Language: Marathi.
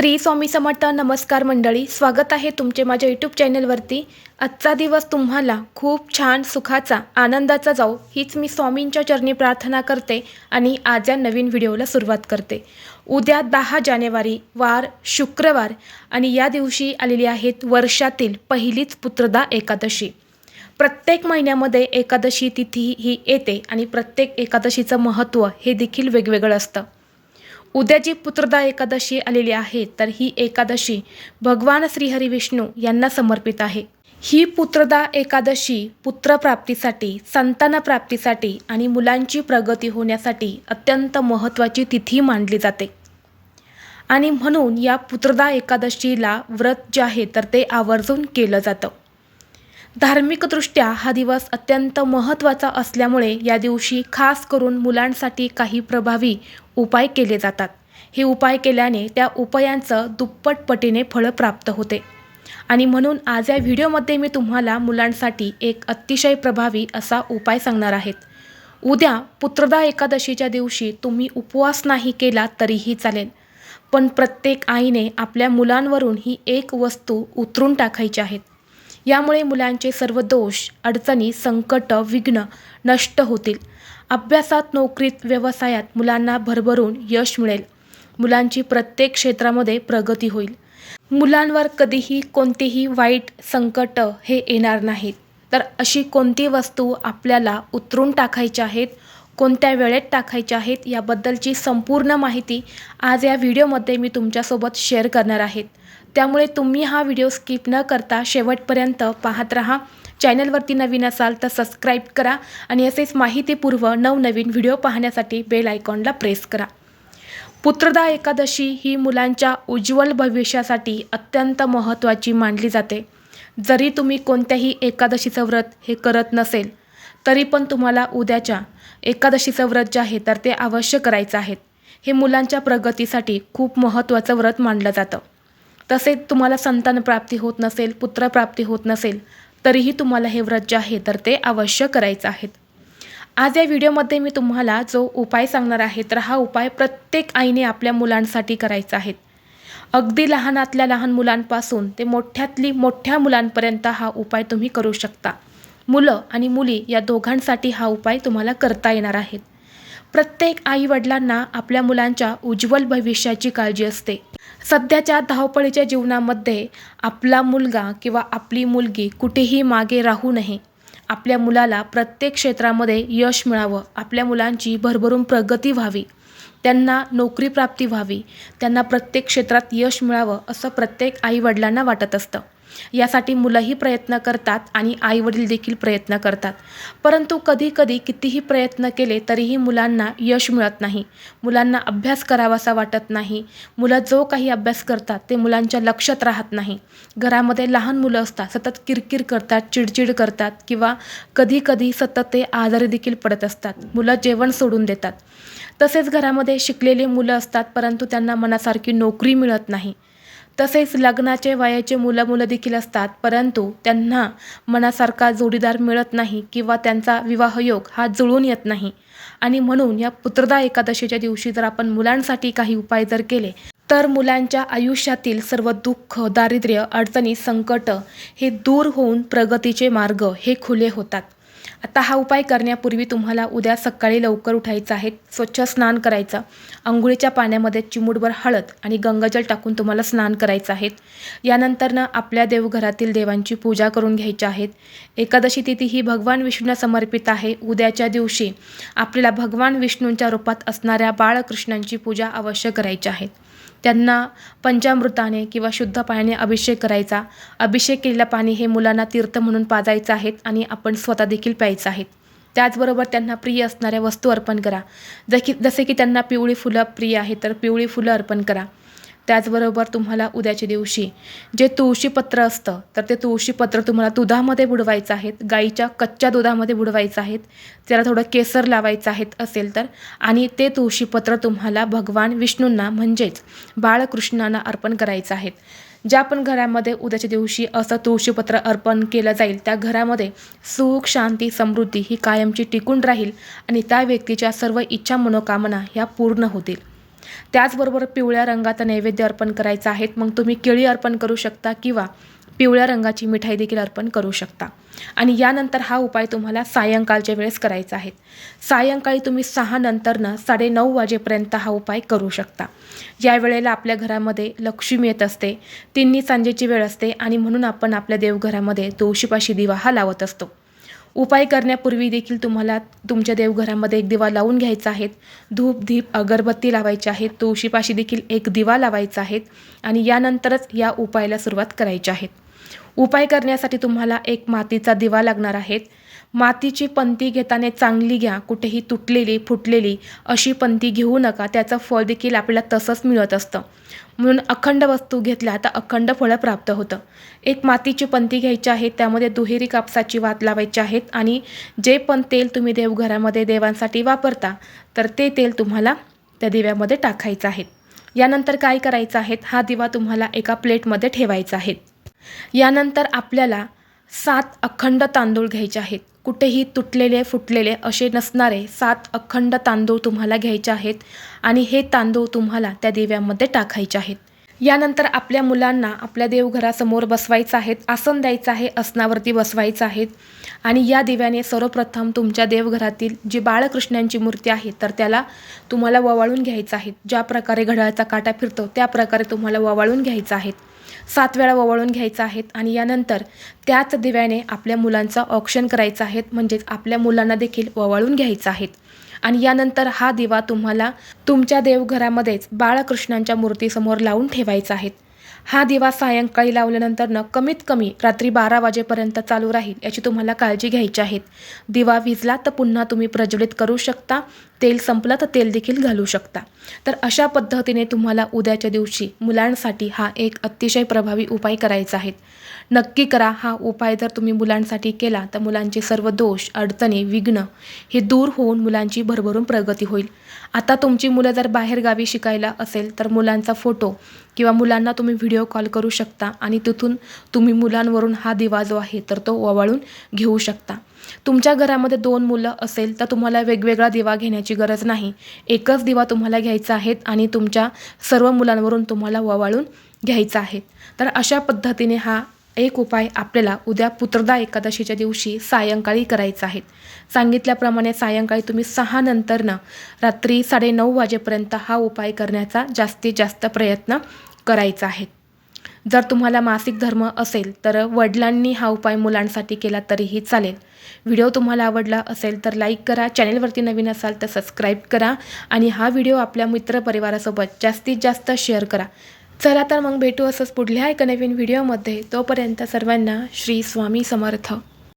श्री स्वामी समर्थ नमस्कार मंडळी स्वागत आहे तुमचे माझ्या यूट्यूब चॅनलवरती. आजचा दिवस तुम्हाला खूप छान सुखाचा आनंदाचा जाऊ हीच मी स्वामींच्या चरणी प्रार्थना करते आणि आज या नवीन व्हिडिओला सुरुवात करते. उद्या दहा जानेवारी वार शुक्रवार आणि या दिवशी आलेली आहेत वर्षातील पहिलीच पुत्रदा एकादशी. प्रत्येक महिन्यामध्ये एकादशी तिथी ही येते आणि प्रत्येक एकादशीचं महत्त्व हे देखील वेगवेगळं असतं. उद्या जी पुत्रदा एकादशी आलेली आहे तर ही एकादशी भगवान श्रीहरी विष्णू यांना समर्पित आहे. ही पुत्रदा एकादशी पुत्रप्राप्तीसाठी संतानप्राप्तीसाठी आणि मुलांची प्रगती होण्यासाठी अत्यंत महत्त्वाची तिथी मानली जाते. आणि म्हणून या पुत्रदा एकादशीला व्रत जे आहे तर ते आवर्जून केलं जातं. धार्मिकदृष्ट्या हा दिवस अत्यंत महत्त्वाचा असल्यामुळे या दिवशी खास करून मुलांसाठी काही प्रभावी उपाय केले जातात. हे उपाय केल्याने त्या उपायांचं दुप्पट पटीने फळं प्राप्त होते. आणि म्हणून आज या व्हिडिओमध्ये मी तुम्हाला मुलांसाठी एक अतिशय प्रभावी असा उपाय सांगणार आहेत उद्या पुत्रदा एकादशीच्या दिवशी तुम्ही उपवास नाही केला तरीही चालेल. पण प्रत्येक आईने आपल्या मुलांवरून ही एक वस्तू उतरून टाकायची आहेत यामुळे मुलांचे सर्व दोष अडचणी संकट विघ्न नष्ट होतील. अभ्यासात नोकरीत व्यवसायात मुलांना भरभरून यश मिळेल. मुलांची प्रत्येक क्षेत्रामध्ये प्रगती होईल. मुलांवर कधीही कोणतेही वाईट संकट हे येणार नाहीत. तर अशी कोणती वस्तू आपल्याला उतरून टाकायच्या आहेत कोणत्या वेळेत टाकायच्या आहेत याबद्दलची संपूर्ण माहिती आज या व्हिडिओमध्ये मी तुमच्यासोबत शेअर करणार आहेत त्यामुळे तुम्ही हा व्हिडिओ स्किप न करता शेवटपर्यंत पाहत राहा. चॅनलवरती नवीन असाल तर सबस्क्राईब करा आणि असेच माहितीपूर्व नवनवीन व्हिडिओ पाहण्यासाठी बेल आयकॉनला प्रेस करा. पुत्रदा एकादशी ही मुलांच्या उज्ज्वल भविष्यासाठी अत्यंत महत्त्वाची मानली जाते. जरी तुम्ही कोणत्याही एकादशीचं व्रत हे करत नसेल तरी पण तुम्हाला उद्याच्या एकादशीचं व्रत जे आहे तर ते अवश्य करायचं आहे. हे मुलांच्या प्रगतीसाठी खूप महत्त्वाचं व्रत मानलं जातं. तसेच तुम्हाला संतान प्राप्ती होत नसेल पुत्रप्राप्ती होत नसेल तरीही तुम्हाला हे व्रत जे आहे तर ते अवश्य करायचं आहेत आज या व्हिडिओमध्ये मी तुम्हाला जो उपाय सांगणार आहे तर हा उपाय प्रत्येक आईने आपल्या मुलांसाठी करायचा आहे. अगदी लहानातल्या लहान मुलांपासून ते मोठ्यातली मोठ्या मुलांपर्यंत हा उपाय तुम्ही करू शकता. मुलं आणि मुली या दोघांसाठी हा उपाय तुम्हाला करता येणार आहेत प्रत्येक आई वडिलांना आपल्या मुलांच्या उज्ज्वल भविष्याची काळजी असते. सध्याच्या धावपळीच्या जीवनामध्ये आपला मुलगा किंवा आपली मुलगी कुठेही मागे राहू नये. आपल्या मुलाला प्रत्येक क्षेत्रामध्ये यश मिळावं. आपल्या मुलांची भरभरून प्रगती व्हावी. त्यांना नोकरी प्राप्ती व्हावी. त्यांना प्रत्येक क्षेत्रात यश मिळावं असं प्रत्येक आईवडिलांना वाटत असतं. यासाठी मुलंही प्रयत्न करतात आणि आईवडील देखील प्रयत्न करतात. परंतु कधीकधी कितीही प्रयत्न केले तरीही मुलांना यश मिळत नाही. मुलांना अभ्यास करावासा वाटत नाही. मुलं जो काही अभ्यास करतात ते मुलांच्या लक्षात राहत नाही. घरामध्ये लहान मुलं असतात सतत किरकिर करतात चिडचिड करतात किंवा कधीकधी सतत ते आजारी देखील पडत असतात. मुलं जेवण सोडून देतात. तसेच घरामध्ये शिकलेली मुलं असतात परंतु त्यांना मनासारखी नोकरी मिळत नाही. तसेच लग्नाचे वयाचे मुलं मुलं देखील असतात परंतु त्यांना मनासारखा जोडीदार मिळत नाही किंवा त्यांचा विवाहयोग हा जुळून येत नाही. आणि म्हणून या पुत्रदा एकादशीच्या दिवशी जर आपण मुलांसाठी काही उपाय जर केले तर मुलांच्या आयुष्यातील सर्व दुःख दारिद्र्य अडचणी संकट हे दूर होऊन प्रगतीचे मार्ग हे खुले होतात. आता हा उपाय करण्यापूर्वी तुम्हाला उद्या सकाळी लवकर उठायचं आहे. स्वच्छ स्नान करायचं. आंघोळीच्या पाण्यामध्ये चिमूटभर हळद आणि गंगाजल टाकून तुम्हाला स्नान करायचं आहे. यानंतरनं आपल्या देवघरातील देवांची पूजा करून घ्यायची आहेत एकादशी तिथी ही भगवान विष्णूंना समर्पित आहे. उद्याच्या दिवशी आपल्याला भगवान विष्णूंच्या रूपात असणाऱ्या बाळकृष्णांची पूजा अवश्य करायची आहे. त्यांना पंचामृताने किंवा शुद्ध पाण्याने अभिषेक करायचा. अभिषेक केलेलं पाणी हे मुलांना तीर्थ म्हणून पाजायचं आहेत आणि आपण स्वतः देखील प्यायचं आहेत त्याचबरोबर त्यांना प्रिय असणाऱ्या वस्तू अर्पण करा. जकी जसे की त्यांना पिवळी फुलं प्रिय आहे तर पिवळी फुलं अर्पण करा. त्याचबरोबर तुम्हाला उद्याच्या दिवशी जे तुळशीपत्र असतं तर ते तुळशीपत्र तुम्हाला दुधामध्ये बुडवायचं आहेत गाईच्या कच्च्या दुधामध्ये बुडवायचं आहेत त्याला थोडं केसर लावायचं आहेत असेल तर आणि ते तुळशीपत्र तुम्हाला भगवान विष्णूंना म्हणजेच बाळकृष्णांना अर्पण करायचं आहेत. ज्या पण घरामध्ये उद्याच्या दिवशी असं तुळशीपत्र अर्पण केलं जाईल त्या घरामध्ये सुख शांती समृद्धी ही कायमची टिकून राहील आणि त्या व्यक्तीच्या सर्व इच्छा मनोकामना ह्या पूर्ण होतील. त्याचबरोबर पिवळ्या रंगाचा नैवेद्य अर्पण करायचा आहे. मग तुम्ही केळी अर्पण करू शकता किंवा पिवळ्या रंगाची मिठाई देखील अर्पण करू शकता. आणि यानंतर हा उपाय तुम्हाला सायंकाळच्या वेळेस करायचा आहे. सायंकाळी तुम्ही सहा नंतरनं साडेनऊ वाजेपर्यंत हा उपाय करू शकता. या वेळेला आपल्या घरामध्ये लक्ष्मी येत असते. तिन्ही सांजेची वेळ असते आणि म्हणून आपण आपल्या देवघरामध्ये तुळशीपाशी दिवा हा लावत असतो. उपाय करण्यापूर्वी देखील तुम्हाला तुमच्या देवघरामध्ये एक दिवा लावून घ्यायचा आहे. धूप धीप अगरबत्ती लावायची आहे. तुळशीपाशी देखील एक दिवा लावायचा आहे आणि यानंतरच या उपायाला सुरुवात करायची आहे. उपाय करण्यासाठी तुम्हाला एक मातीचा दिवा लागणार आहे. मातीची पंती घेताना चांगली घ्या. कुठेही तुटलेली फुटलेली अशी पंती घेऊ नका. त्याचं फळ देखील आपल्याला तसंच मिळत असतं. म्हणून अखंड वस्तू घेतल्या तर अखंड फळं प्राप्त होतं. एक मातीची पंती घ्यायची आहे त्यामध्ये दुहेरी कापसाची वात लावायची आहेत आणि जे पण तेल तुम्ही देवघरामध्ये देवांसाठी वापरता तर ते तेल तुम्हाला त्या दिव्यामध्ये टाकायचं आहे. यानंतर काय करायचं आहे? हा दिवा तुम्हाला एका प्लेटमध्ये ठेवायचा आहे. यानंतर आपल्याला सात अखंड तांदूळ घ्यायचे आहेत. कुठेही तुटलेले फुटलेले असे नसणारे सात अखंड तांदूळ तुम्हाला घ्यायचे आहेत आणि हे तांदूळ तुम्हाला त्या दिव्यामध्ये टाकायचे आहेत. यानंतर आपल्या मुलांना आपल्या देवघरासमोर बसवायचं आहेत आसन द्यायचं आहे आसनावरती बसवायचं आहे आणि या दिव्याने सर्वप्रथम तुमच्या देवघरातील जी बाळकृष्णांची मूर्ती आहे तर त्याला तुम्हाला ववाळून घ्यायचं आहे. ज्या प्रकारे घड्याळाचा काटा फिरतो त्या प्रकारे तुम्हाला ववाळून घ्यायचं आहे. सात वेळा ओवाळून घ्यायचा आहेत आणि यानंतर त्याच दिव्याने आपल्या मुलांचं ऑप्शन करायचं आहेत. म्हणजेच आपल्या मुलांना देखील ववाळून घ्यायचं आहेत. आणि यानंतर हा दिवा तुम्हाला तुमच्या देवघरामध्येच बाळकृष्णांच्या मूर्तीसमोर लावून ठेवायचा आहे. हा दिवा सायंकाळी लावल्यानंतरनं कमीत कमी रात्री बारा वाजेपर्यंत चालू राहील याची तुम्हाला काळजी घ्यायची आहे. दिवा विजला तर पुन्हा तुम्ही प्रज्वलित करू शकता. तेल संपलं तर तेल देखील घालू शकता. तर अशा पद्धतीने तुम्हाला उद्याच्या दिवशी मुलांसाठी हा एक अतिशय प्रभावी उपाय करायचा आहे. नक्की करा हा उपाय जर तुम्ही मुलांसाठी केला तर मुलांचे सर्व दोष अडचणी विघ्न हे दूर होऊन मुलांची भरभरून प्रगती होईल. आता तुमची मुलं जर बाहेरगावी शिकायला असेल तर मुलांचा फोटो किंवा मुलांना तुम्ही व्हिडिओ कॉल करू शकता आणि तिथून तुम्ही मुलांवरून हा दिवा जो आहे तर तो ओवाळून घेऊ शकता. तुमच्या घरामध्ये दोन मुलं असेल तर तुम्हाला वेगवेगळा दिवा घेण्याची गरज नाही. एकच दिवा तुम्हाला घ्यायचा आहे आणि तुमच्या सर्व मुलांवरून तुम्हाला ववाळून घ्यायचा आहे. तर अशा पद्धतीने हा एक उपाय आपल्याला उद्या पुत्रदा एकादशीच्या दिवशी सायंकाळी करायचा आहे. सांगितल्याप्रमाणे सायंकाळी तुम्ही सहा नंतरनं रात्री साडेनऊ वाजेपर्यंत हा उपाय करण्याचा जास्तीत जास्त प्रयत्न करायचा आहे. जर तुम्हाला मासिक धर्म असेल तर वडिलांनी हा उपाय मुलांसाठी केला तरीही चालेल. व्हिडिओ तुम्हाला आवडला असेल तर लाईक करा चॅनेलवरती नवीन असाल तर सबस्क्राईब करा आणि हा व्हिडिओ आपल्या मित्रपरिवारासोबत जास्तीत जास्त शेअर करा. चला तर मग भेटू असंच पुढल्या एका नवीन व्हिडिओमध्ये. तोपर्यंत सर्वांना श्री स्वामी समर्थ.